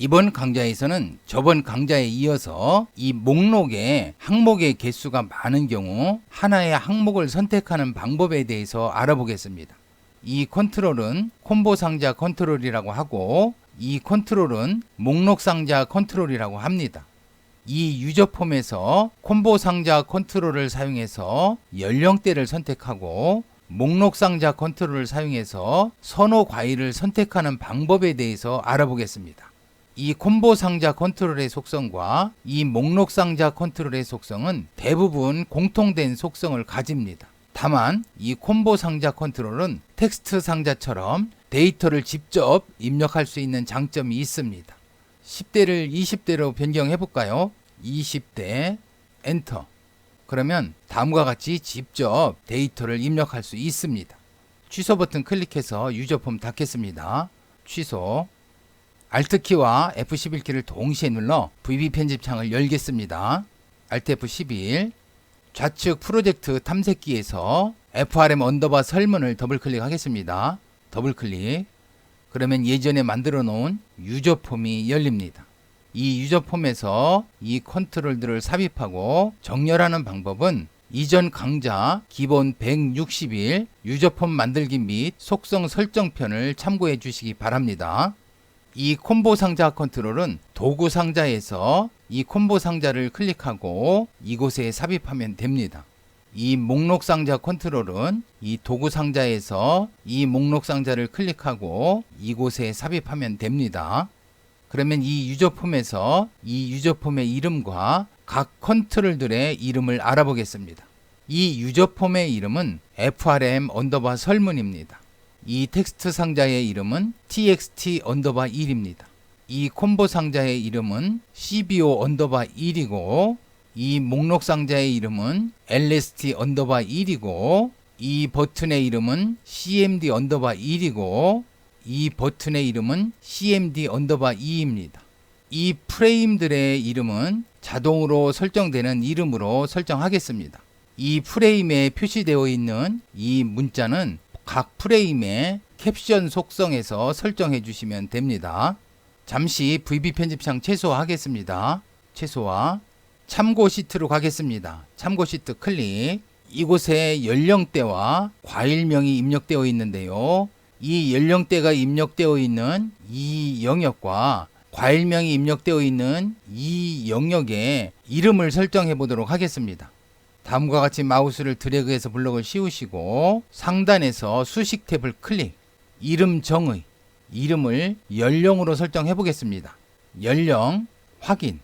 이번 강좌에서는 저번 강좌에 이어서 이 목록에 항목의 개수가 많은 경우 하나의 항목을 선택하는 방법에 대해서 알아보겠습니다. 이 컨트롤은 콤보 상자 컨트롤이라고 하고 이 컨트롤은 목록 상자 컨트롤이라고 합니다. 이 유저 폼에서 콤보 상자 컨트롤을 사용해서 연령대를 선택하고 목록 상자 컨트롤을 사용해서 선호 과일을 선택하는 방법에 대해서 알아보겠습니다. 이 콤보 상자 컨트롤의 속성과 이 목록 상자 컨트롤의 속성은 대부분 공통된 속성을 가집니다. 다만 이 콤보 상자 컨트롤은 텍스트 상자처럼 데이터를 직접 입력할 수 있는 장점이 있습니다. 10대를 20대로 변경해 볼까요? 20대 엔터. 그러면 다음과 같이 직접 데이터를 입력할 수 있습니다. 취소 버튼 클릭해서 유저 폼 닫겠습니다. 취소. Alt키와 F11키를 동시에 눌러 VB 편집 창을 열겠습니다. Alt F11 좌측 프로젝트 탐색기에서 FRM 언더바 설문을 더블 클릭하겠습니다. 더블 클릭. 그러면 예전에 만들어 놓은 유저 폼이 열립니다. 이 유저 폼에서 이 컨트롤들을 삽입하고 정렬하는 방법은 이전 강좌 기본 160일 유저 폼 만들기 및 속성 설정편을 참고해 주시기 바랍니다. 이 콤보 상자 컨트롤은 도구 상자에서 이 콤보 상자를 클릭하고 이곳에 삽입하면 됩니다. 이 목록 상자 컨트롤은 이 도구 상자에서 이 목록 상자를 클릭하고 이곳에 삽입하면 됩니다. 그러면 이 유저 폼에서 이 유저 폼의 이름과 각 컨트롤들의 이름을 알아보겠습니다. 이 유저 폼의 이름은 frm 언더바 설문입니다. 이 텍스트 상자의 이름은 txt 언더바 1입니다. 이 콤보 상자의 이름은 cbo 언더바 1이고 이 목록 상자의 이름은 lst 언더바 1이고 이 버튼의 이름은 cmd 언더바 1이고 이 버튼의 이름은 cmd 언더바 2입니다. 이 프레임들의 이름은 자동으로 설정되는 이름으로 설정하겠습니다. 이 프레임에 표시되어 있는 이 문자는 각 프레임의 캡션 속성에서 설정해 주시면 됩니다. 잠시 VB 편집창 최소화하겠습니다. 최소화. 참고 시트로 가겠습니다. 참고 시트 클릭. 이곳에 연령대와 과일명이 입력되어 있는데요. 이 연령대가 입력되어 있는 이 영역과 과일명이 입력되어 있는 이 영역에 이름을 설정해 보도록 하겠습니다. 다음과 같이 마우스를 드래그해서 블록을 씌우시고 상단에서 수식 탭을 클릭 이름 정의 이름을 연령으로 설정해 보겠습니다. 연령 확인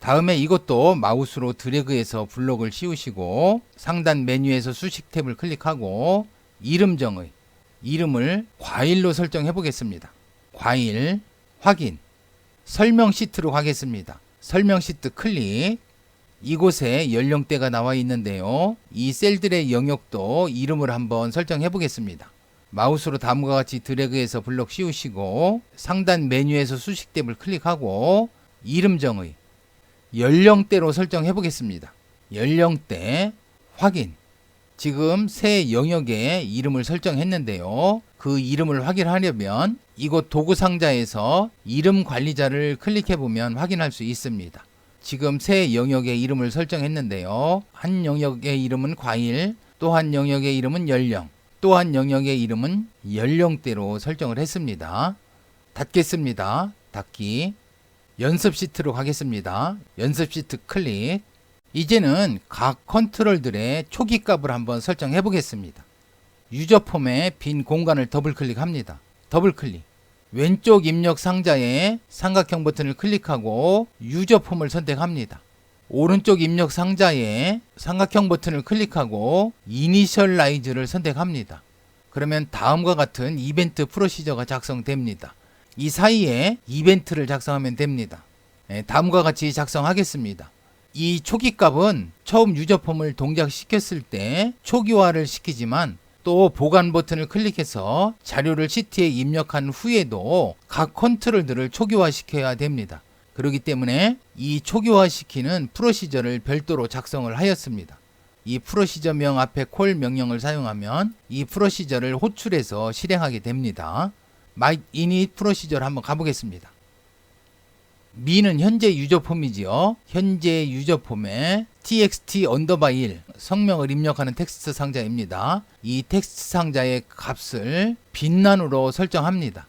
다음에 이것도 마우스로 드래그해서 블록을 씌우시고 상단 메뉴에서 수식 탭을 클릭하고 이름 정의 이름을 과일로 설정해 보겠습니다. 과일 확인 설명 시트로 가겠습니다. 설명 시트 클릭 이곳에 연령대가 나와 있는데요. 이 셀들의 영역도 이름을 한번 설정해 보겠습니다. 마우스로 다음과 같이 드래그해서 블록 씌우시고 상단 메뉴에서 수식 탭을 클릭하고 이름 정의 연령대로 설정해 보겠습니다. 연령대 확인 지금 새 영역에 이름을 설정했는데요. 그 이름을 확인하려면 이곳 도구 상자에서 이름 관리자를 클릭해 보면 확인할 수 있습니다. 지금 새 영역의 이름을 설정했는데요. 한 영역의 이름은 과일, 또 한 영역의 이름은 연령, 또 한 영역의 이름은 연령대로 설정을 했습니다. 닫겠습니다. 닫기. 연습 시트로 가겠습니다. 연습 시트 클릭. 이제는 각 컨트롤들의 초기 값을 한번 설정해 보겠습니다. 유저 폼에 빈 공간을 더블 클릭합니다. 더블 클릭. 왼쪽 입력 상자에 삼각형 버튼을 클릭하고 유저 폼을 선택합니다. 오른쪽 입력 상자에 삼각형 버튼을 클릭하고 이니셜라이즈를 선택합니다. 그러면 다음과 같은 이벤트 프로시저가 작성됩니다. 이 사이에 이벤트를 작성하면 됩니다. 네, 다음과 같이 작성하겠습니다. 이 초기 값은 처음 유저 폼을 동작시켰을 때 초기화를 시키지만 또 보관 버튼을 클릭해서 자료를 시트에 입력한 후에도 각 컨트롤들을 초기화 시켜야 됩니다. 그렇기 때문에 이 초기화 시키는 프로시저를 별도로 작성을 하였습니다. 이 프로시저명 앞에 콜 명령을 사용하면 이 프로시저를 호출해서 실행하게 됩니다. my init 프로시저를 한번 가보겠습니다. 미는 현재 유저폼이지요. 현재 유저폼에 txt 언더바 1 성명을 입력하는 텍스트 상자입니다. 이 텍스트 상자의 값을 빛난으로 설정합니다.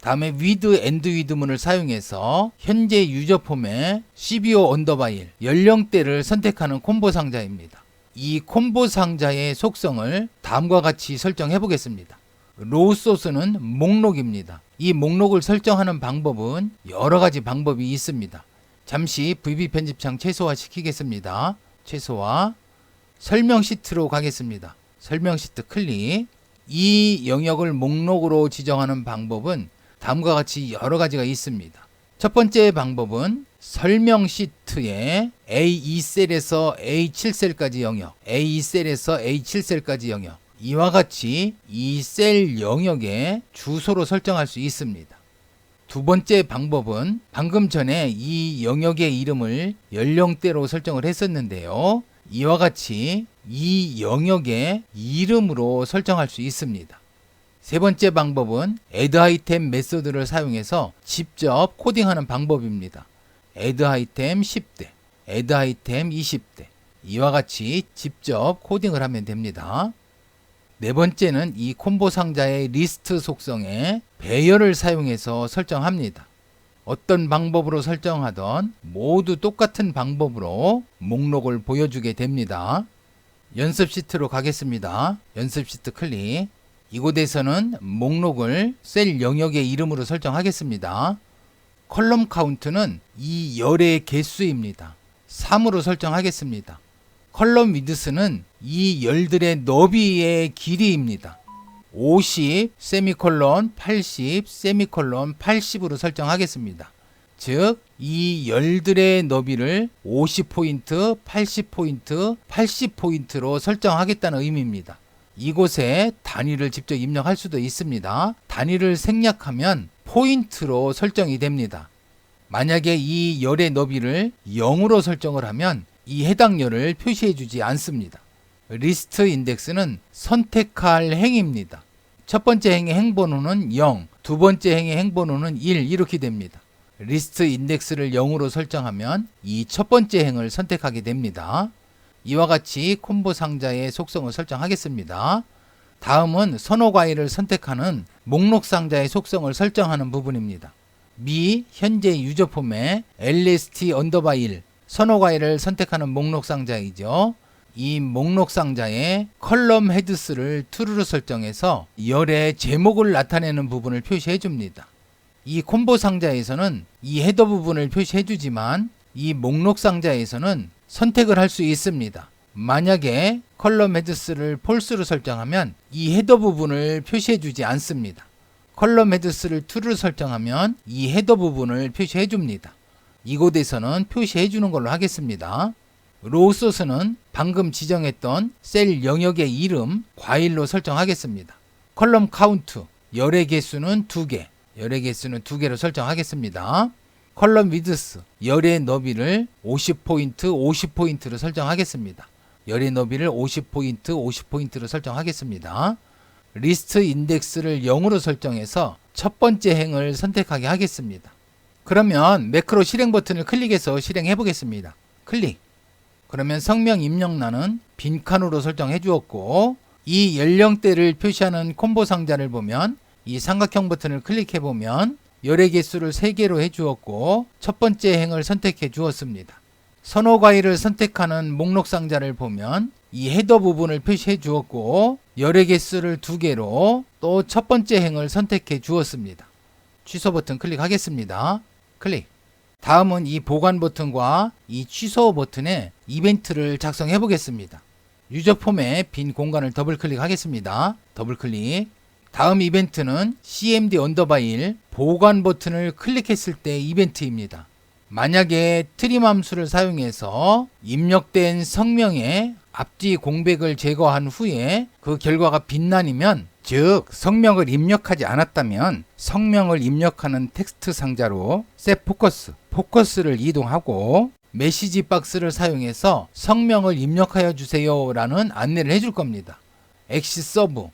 다음에 with and with 문을 사용해서 현재 유저폼에 cbo 언더바 1 연령대를 선택하는 콤보 상자입니다. 이 콤보 상자의 속성을 다음과 같이 설정해 보겠습니다. 로우 소스는 목록입니다. 이 목록을 설정하는 방법은 여러 가지 방법이 있습니다. 잠시 VB 편집창 최소화 시키겠습니다. 최소화. 설명 시트로 가겠습니다. 설명 시트 클릭. 이 영역을 목록으로 지정하는 방법은 다음과 같이 여러 가지가 있습니다. 첫 번째 방법은 설명 시트에 A2셀에서 A7셀까지 영역, A2셀에서 A7셀까지 영역, 이와 같이 이 셀 영역에 주소로 설정할 수 있습니다. 두 번째 방법은 방금 전에 이 영역의 이름을 연령대로 설정을 했었는데요. 이와 같이 이 영역의 이름으로 설정할 수 있습니다. 세 번째 방법은 add 아이템 메소드를 사용해서 직접 코딩하는 방법입니다. add 아이템 10대, add 아이템 20대 이와 같이 직접 코딩을 하면 됩니다. 네 번째는 이 콤보 상자의 리스트 속성에 배열을 사용해서 설정합니다. 어떤 방법으로 설정하던 모두 똑같은 방법으로 목록을 보여주게 됩니다. 연습 시트로 가겠습니다. 연습 시트 클릭. 이곳에서는 목록을 셀 영역의 이름으로 설정하겠습니다. 컬럼 카운트는 이 열의 개수입니다. 3으로 설정하겠습니다. 컬럼 위드스는 이 열들의 너비의 길이입니다. 50 세미콜론 80 세미콜론 80으로 설정하겠습니다. 즉, 이 열들의 너비를 50포인트, 80포인트, 80포인트로 설정하겠다는 의미입니다. 이곳에 단위를 직접 입력할 수도 있습니다. 단위를 생략하면 포인트로 설정이 됩니다. 만약에 이 열의 너비를 0으로 설정을 하면 이 해당 열을 표시해 주지 않습니다. 리스트 인덱스는 선택할 행입니다. 첫 번째 행의 행번호는 0, 두 번째 행의 행번호는 1 이렇게 됩니다. 리스트 인덱스를 0으로 설정하면 이 첫 번째 행을 선택하게 됩니다. 이와 같이 콤보 상자의 속성을 설정하겠습니다. 다음은 선호 과일을 선택하는 목록 상자의 속성을 설정하는 부분입니다. 미 현재 유저 폼에 lst 언더바 1 선호 과일을 선택하는 목록 상자이죠. 이 목록 상자에 컬럼 헤드스를 true로 설정해서 열의 제목을 나타내는 부분을 표시해 줍니다. 이 콤보 상자에서는 이 헤더 부분을 표시해 주지만 이 목록 상자에서는 선택을 할 수 있습니다. 만약에 컬럼 헤드스를 폴스로 설정하면 이 헤더 부분을 표시해 주지 않습니다. 컬럼 헤드스를 true로 설정하면 이 헤더 부분을 표시해 줍니다. 이곳에서는 표시해 주는 걸로 하겠습니다. 로우 소스는 방금 지정했던 셀 영역의 이름 과일로 설정하겠습니다. 컬럼 카운트 열의 개수는 2개, 열의 개수는 2개로 설정하겠습니다. 컬럼 위드스 열의 너비를 50포인트, 50포인트로 설정하겠습니다. 열의 너비를 50포인트, 50포인트로 설정하겠습니다. 리스트 인덱스를 0으로 설정해서 첫 번째 행을 선택하게 하겠습니다. 그러면 매크로 실행 버튼을 클릭해서 실행해 보겠습니다. 클릭. 그러면 성명 입력란은 빈칸으로 설정해 주었고 이 연령대를 표시하는 콤보 상자를 보면 이 삼각형 버튼을 클릭해 보면 열의 개수를 3개로 해 주었고 첫 번째 행을 선택해 주었습니다. 선호 과일을 선택하는 목록 상자를 보면 이 헤더 부분을 표시해 주었고 열의 개수를 2개로 또 첫 번째 행을 선택해 주었습니다. 취소 버튼 클릭하겠습니다. 클릭. 다음은 이 보관 버튼과 이 취소 버튼에 이벤트를 작성해 보겠습니다. 유저 폼에 빈 공간을 더블 클릭하겠습니다. 더블 클릭. 다음 이벤트는 cmd 언더바 1 보관 버튼을 클릭했을 때 이벤트입니다. 만약에 트림 함수를 사용해서 입력된 성명의 앞뒤 공백을 제거한 후에 그 결과가 빛나니면 즉 성명을 입력하지 않았다면 성명을 입력하는 텍스트 상자로 셋 포커스 포커스를 이동하고 메시지 박스를 사용해서 성명을 입력하여 주세요라는 안내를 해줄 겁니다. 엑시 서브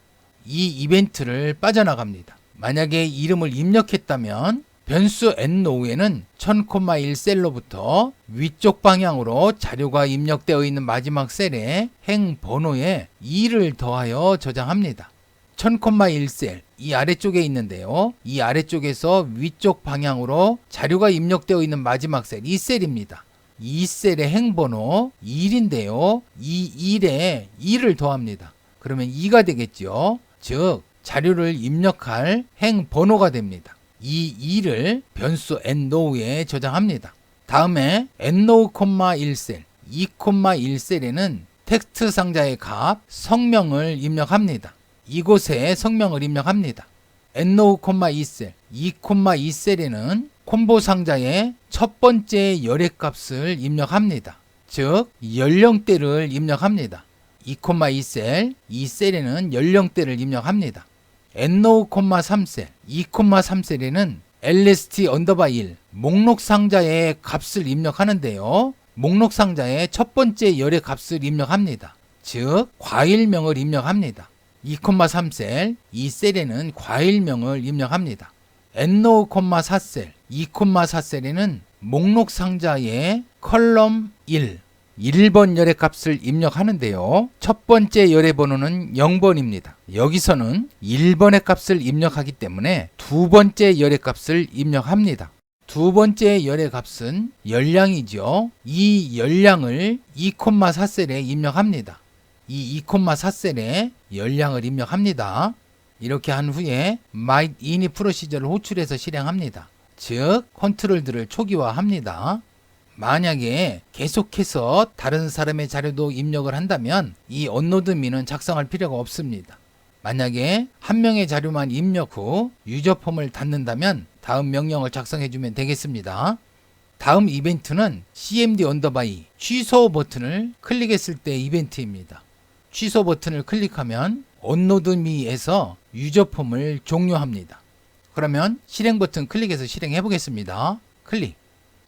이 이벤트를 빠져나갑니다. 만약에 이름을 입력했다면 변수 n노우에는 1000,1셀로부터 위쪽 방향으로 자료가 입력되어 있는 마지막 셀에 행 번호에 2를 더하여 저장합니다. 1000,1셀 이 아래쪽에 있는데요. 이 아래쪽에서 위쪽 방향으로 자료가 입력되어 있는 마지막 셀 이 셀입니다. 이 셀의 행번호 1인데요. 이 1에 2를 더합니다. 그러면 2가 되겠죠. 즉 자료를 입력할 행번호가 됩니다. 이 2를 변수 n노우에 저장합니다. 다음에 n노우, 1셀, 2,1셀에는 텍스트 상자의 값, 성명을 입력합니다. 이곳에 성명을 입력합니다. n노우, 2셀, 2,2셀에는 콤보 상자의 첫 번째 열의 값을 입력합니다. 즉, 연령대를 입력합니다. 2,2셀, 2셀에는 연령대를 입력합니다. n노우, 3셀, 2,3셀에는 lst 언더바 1 목록 상자의 값을 입력하는데요. 목록 상자의 첫 번째 열의 값을 입력합니다. 즉, 과일명을 입력합니다. 2,3셀, 2셀에는 과일명을 입력합니다. n노우, 4셀, 2,4셀에는 목록 상자의 컬럼 1 1번 열의 값을 입력하는데요. 첫 번째 열의 번호는 0번입니다. 여기서는 1번의 값을 입력하기 때문에 두 번째 열의 값을 입력합니다. 두 번째 열의 값은 열량이죠. 이 열량을 2,4셀에 입력합니다. 이 2,4셀에 열량을 입력합니다. 이렇게 한 후에 might init 프로시저를 호출해서 실행합니다. 즉 컨트롤들을 초기화합니다. 만약에 계속해서 다른 사람의 자료도 입력을 한다면 이 언노드 미는 작성할 필요가 없습니다. 만약에 한 명의 자료만 입력 후 유저 폼을 닫는다면 다음 명령을 작성해 주면 되겠습니다. 다음 이벤트는 cmd 언더바이 취소 버튼을 클릭했을 때 이벤트입니다. 취소 버튼을 클릭하면 언노드 미에서 유저 폼을 종료합니다. 그러면 실행 버튼 클릭해서 실행해 보겠습니다. 클릭.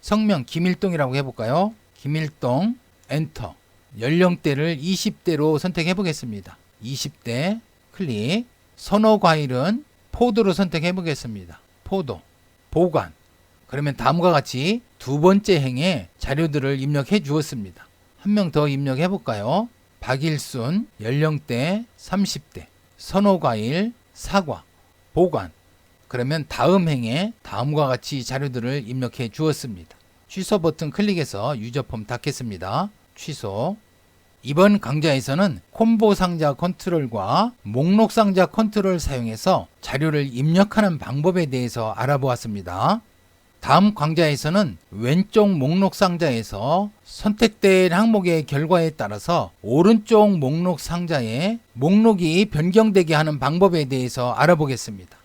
성명 김일동이라고 해볼까요? 김일동 엔터 연령대를 20대로 선택해 보겠습니다. 20대 클릭 선호 과일은 포도로 선택해 보겠습니다. 포도 보관 그러면 다음과 같이 두 번째 행에 자료들을 입력해 주었습니다. 한 명 더 입력해 볼까요? 박일순 연령대 30대 선호 과일 사과 보관 그러면 다음 행에 다음과 같이 자료들을 입력해 주었습니다. 취소 버튼 클릭해서 유저폼 닫겠습니다. 취소. 이번 강좌에서는 콤보 상자 컨트롤과 목록 상자 컨트롤 사용해서 자료를 입력하는 방법에 대해서 알아보았습니다. 다음 강좌에서는 왼쪽 목록 상자에서 선택된 항목의 결과에 따라서 오른쪽 목록 상자에 목록이 변경되게 하는 방법에 대해서 알아보겠습니다.